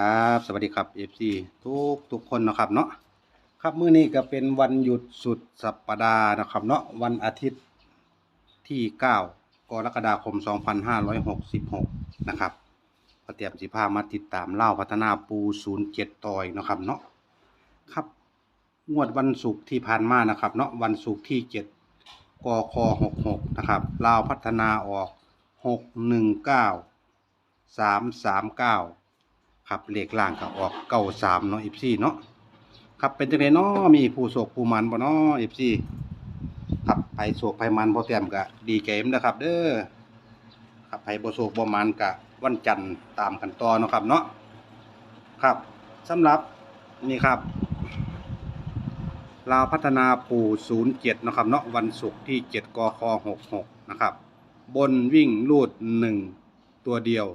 ครับสวัสดีครับ FC ทุกทุกคนนะครับเนาะครับมื้อนี้ก็เป็นวันหยุดสุดสัปดาห์นะครับเนาะวันอาทิตย์ที่ 9 กรกฎาคม 2566 นะครับก็เตรียมสิพามาติดตามเล่าพัฒนาปู 07 ต่อยนะครับเนาะครับงวดวันศุกร์ที่ผ่านมานะครับเนาะวันศุกร์ที่ 7 กค 66 นะครับลาวพัฒนาออก 619 339 ครับเลขล่างก็ออกเก้าสามเนาะ FC เนาะครับเป็นจังไดเนาะมีผู้โศกผู้มันบ่เนาะ FC ครับไผโศกไผมันบ่เตรียมก็ดีใจนำนะครับ เด้อครับไผบ่โศกบ่มันก็วันจันทร์ตามกันต่อเนาะครับเนาะครับสำหรับนี่ครับลาวพัฒนาปู่07เจ็ดนะครับเนาะวันศุกร์ที่7กค66นะครับ บนวิ่งลูด1ตัวเดียว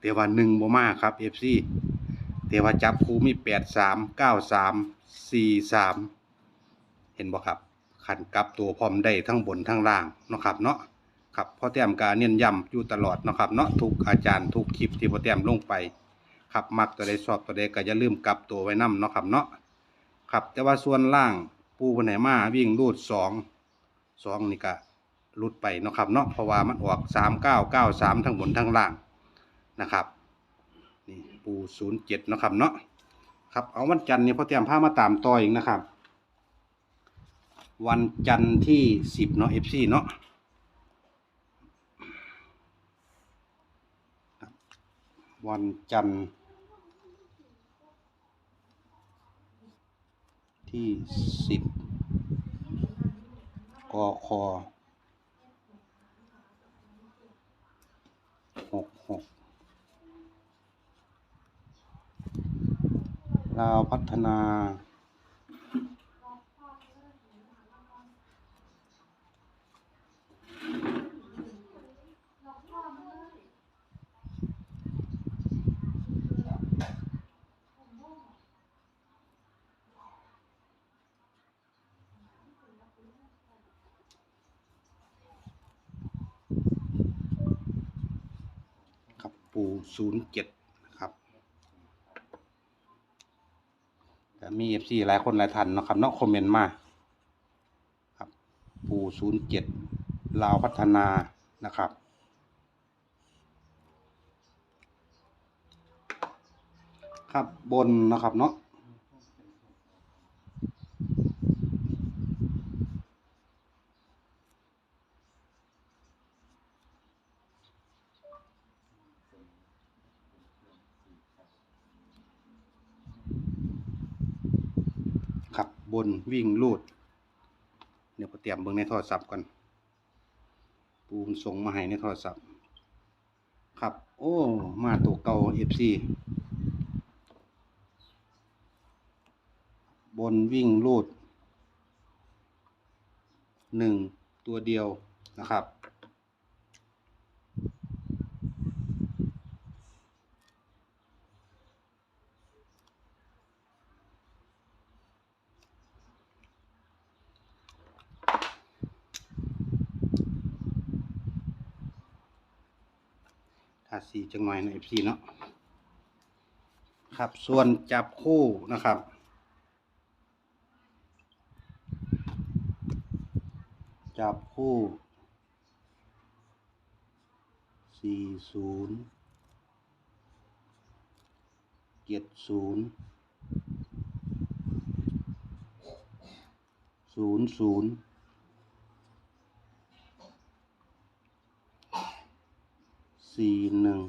แต่ว่าหนึ่งบ่มาครับ FC แต่ว่าจับคู่มีแปดสามเก้าสามสี่สามเห็นบ่ครับขันกลับตัวพร้อมได้ทั้งบนทั้งล่างเนาะครับเนาะครับพ่อแต้มการเน้นย้ำอยู่ตลอดเนาะครับเนาะทุกอาจารย์ทุกคลิปที่พ่อแต้มลงไปครับมักตัวใดชอบตัวใดก็อย่าลืมกลับตัวไว้นํเนาะครับเนาะครับแต่ว่าส่วนล่างปูคนไหนมาวิ่งรูดสองสองนี่ก็รุดไปเนาะครับเนาะเพราะว่ามันออกสามเก้าเก้าสามทั้งบนทั้งล่าง นะครับนี่ปูศูนย์เจ็ดนะครับเนาะครับเอาวันจันทร์นี่พอเตรียมผ้ามาตามต่ออีกนะครับ วันจันทร์ที่สิบเนาะเอฟซีเนาะวันจันทร์ที่สิบกคหกหกาวพัฒนาครับปูศูนย์เจ็ดนะครับแต่ มีเอฟซีหลายคนหลายท่านนะครับเนาะคอมเมนต์มาครับปูศูนย์เจ็ดลาวพัฒนานะครับครับบนนะครับเนาะ ครั บนวิ่งลูด เดี๋ยวเตรียมเบิ้งในโทรศัพท์ก่อนปูมส่งมาให้ในโทรศัพท์ ครับ โอ้ มาตัวเก่า FC บนวิ่งลูดหนึ่งตัวเดียวนะครับ ถ้าสีจังหน่อยนะเอฟซีเนาะครับส่วนจับคู่นะครับ จับคู่สี่ศูนย์เจ็ดศูนย์ศูนย์ศูนย์ สี่หนึ่ง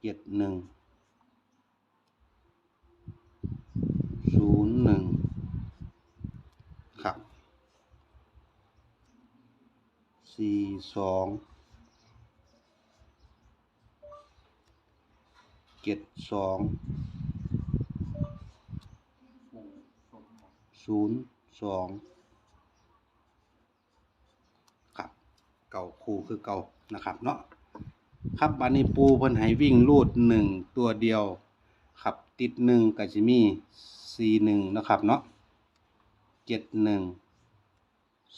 เจ็ดหนึ่งศูนย์หนึ่งครับสี่สองเจ็ดสอง ศูนย์สองครับเก่าคู่คือเก่านะครับเนาะครับบันนี้ปูเพิ่นให้วิ่งลูดหนึ่งตัวเดียวครับติดหนึ่งก็จะมีสี่หนึ่งนะครับเนาะเจ็ดหนึ่ง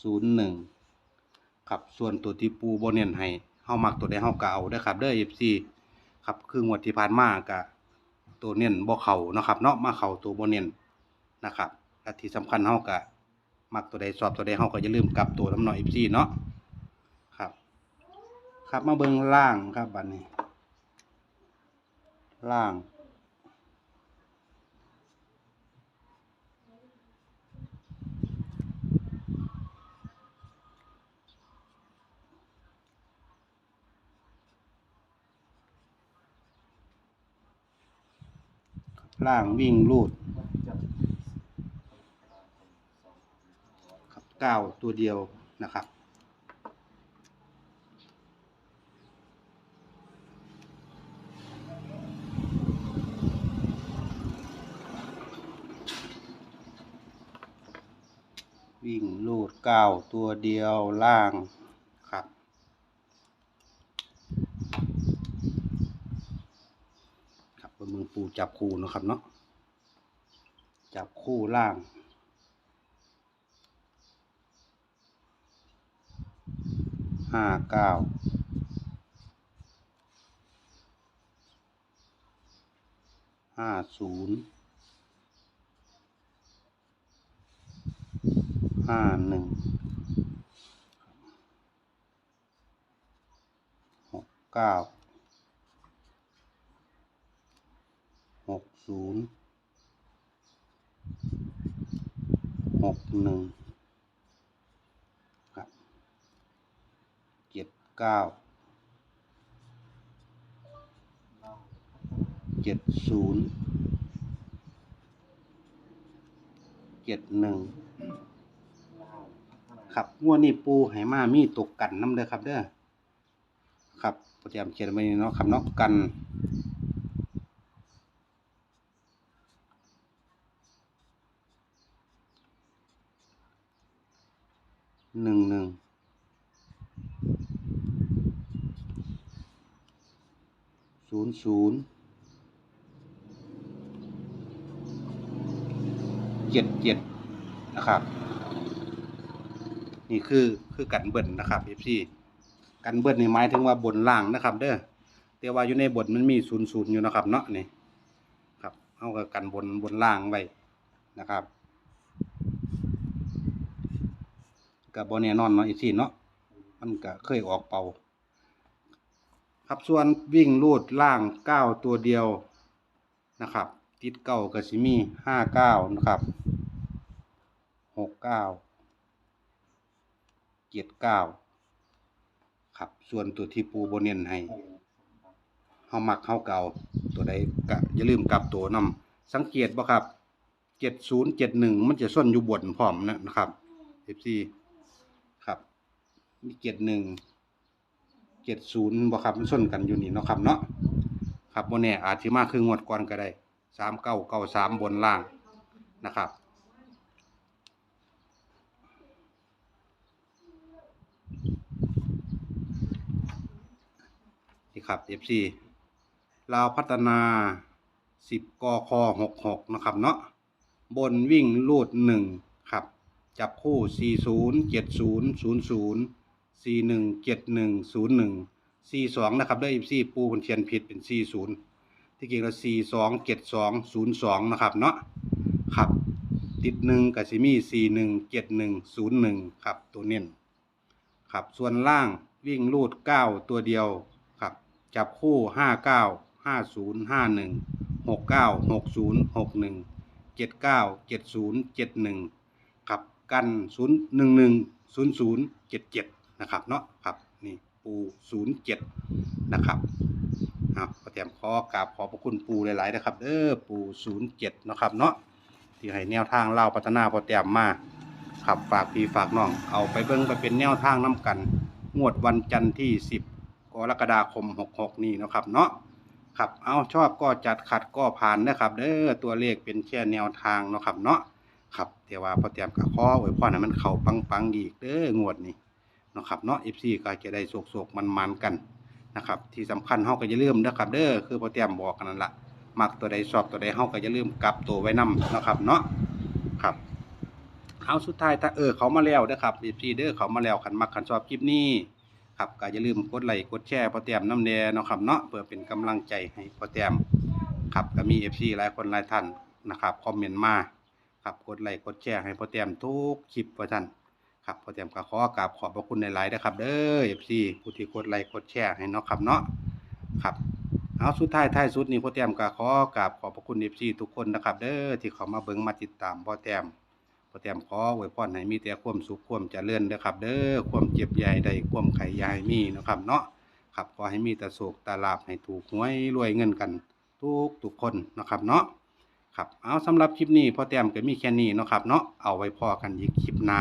ศูนย์หนึ่งครับส่วนตัวที่ปูบ่เน้นให้เฮามักตัวใดเฮาก็เอาเด้ครับเด้อ FC ครับคืองวดที่ผ่านมาก็ตัวเน้นบ่เข้านะครับเนาะมาเข้าตัวบ่เน้นนะครับ และที่สำคัญเฮาก็มักตัวใดชอบตัวใดเฮาก็อย่าลืมกลับตัวน้ำหน่อย FC เนาะครับ ครับมาเบิ่งล่างครับบัดนี้ ล่างล่างวิ่งลูดครับเก้าตัวเดียวนะครับ วิ่งลูดก้าตัวเดียวล่างครับ ครับเมืองปูจับคู่นะครับเนาะจับคู่ล่าง ห้าเก้าห้าศูนย์ห้าหนึ่งหกเก้าหกศูนย์หกหนึ่งครับ เก้าเจ็ดศูนย์เจ็ดหนึ่งครับงวดนี้ปูไหมามีตกกันน้ำเด้อครับเด้อครับโปรแกรมเขียนไว้นี่เนาะครับเนาะกันหนึ่งหนึ่ง ศูนย์ศูนย์เจ็ดเจ็ดนะครับ นี่คือคือกันเบิ้ลนะครับเอฟซีกันเบิ้ลนี่หมายถึงว่าบนล่างนะครับ เด้อแต่ว่าอยู่ในบทมันมีศูนย์ศูนย์อยู่นะครับ เนาะนี่ครับเอากับกันบนบนล่างไว้นะครับกับบอแน่นอนเนาะอีซี่เนาะมันก็เคยออกเป่า ครับส่วนวิ่งลูดล่างเก้าตัวเดียวนะครับ ติดเก้ากับซิมีห้าเก้านะครับหกเก้าเจ็ดเก้าครับส่วนตัวที่ปูโบเนียนให้เฮามักเฮาเก่าตัวใดก็อย่าลืมกลับตัวนำสังเกตบ่ครับเจ็ดศูนย์เจ็ดหนึ่งมันจะส้นอยู่บนพร้อมนะนะครับ FC ครับมีเกียรติหนึ่ง เกียรติศูนย์บ่ครับมันส้นกันอยู่นี่เนาะครับเนาะครับโมแน่อาจสิมากคืองวดก่อนก็ได้สามเก้าเก้าสามบนล่างนะครับ นี่ครับ FC ลาวพัฒนาสิบกคหกหกนะครับเนาะบนวิ่งลูดหนึ่งครับ จับคู่40 70 00 41 71 01 42นย์ศูนย์ สี่หนึ่งเจ็ดหนึ่งศูนย์หนึ่งสี่สองนะครับได้อีซี่ปูคนเทียนผิดเป็นสี่ศูนย์ที่จริงแล้วสี่สองเจ็ดสองศูนย์สองนะครับเนาะครับติดหนึ่งกับซีมี่สี่หนึ่งเจ็ดหนึ่งศูนย์หนึ่งครับตัวเน้นครับส่วนล่างวิ่งลูดเก้าตัวเดียวครับจับคู่ห้าเก้าห้าศูนย์ห้าหนึ่งหกเก้าหกศูนย์หกหนึ่งเจ็ดเก้าเจ็ดศูนย์เจ็ดหนึ่งครับกันศูนย์หนึ่งหนึ่งศูนย์ศูนย์เจ็ดเจ็ด นะครับเนาะครับนี่ปูศูนย์เจ็ดนะครับครับขอแถมขอกราบขอบพระคุณปูหลายๆนะครับเออปูศูนย์เจ็ดนะครับเนาะที่ให้แนวทางเล่าพัฒนาพอแต้มมาครับฝากพี่ฝากน้องเอาไปเบิ่งไปเป็นแนวทางน้กัน งวดวันจันทร์ที่สิบกรกฎาคมหกหกนี้เนะครับเนาะครับเอาชอบก็จัดขัดก็ผ่านนะครับเด้อตัวเลขเป็นแค่แนวทางเนาะครับเนาะครับแต่ว่าพอเตรียมกับข้อไว้พรให้มันเข้าปังๆอีกเด้องวดนี้ นะครับเนาะ FC ก็จะได้โศกๆมันๆกันนะครับที่สำคัญเฮาก็อย่าลืมนะครับเด้อคือพอเตรียมบอกกันนั่นละมักตัวใดชอบตัวใดเฮาก็อย่าลืมกลับตัวไว้นำนะครับเนาะครับเอาสุดท้ายถ้าเออเขามาแล้วเด้อครับ FC เด้อเขามาแล้วคันมักคันชอบคลิปนี้ครับก็อย่าลืมกดไลค์กดแชร์พอแต้มน้ำแดงเนะครับเนาะเพื่อเป็นกำลังใจให้พอแต้มครับก็มี FC หลายคนหลายท่านนะครับคอมเมนต์มาครับกดไลค์กดแชร์ให้พอแต้มทุกคลิปว่าท่าน ครับพอแต้มก็ขอกราบขอบพระคุณหลายๆนะครับ เด้อ FC ผู้ที่กดไลค์กดแชร์ให้เนาะครับเนาะครับเอาสุดท้ายท้ายสุดนี้พอแต้มก็ขอกราบขอบพระคุณ FC ทุกคนนะครับ เด้อที่เขามาเบิ่งมาติดตามพอแต้มพอแต้มขออวยพรให้มีแต่ความสุขความเจริญเด้อครับ เด้อความเจ็บใหญ่ใดความไข่ใหญ่มีนะครับเนาะครับขอให้มีแต่โศกตาลาบให้ถูกหวยรวยเงินกันทุกทุกคนนะครับเนาะครับเอาสำหรับคลิปนี้พอแต้มก็มีแค่นี้นะครับเนาะเอาไว้พอกันอีกคลิปหน้า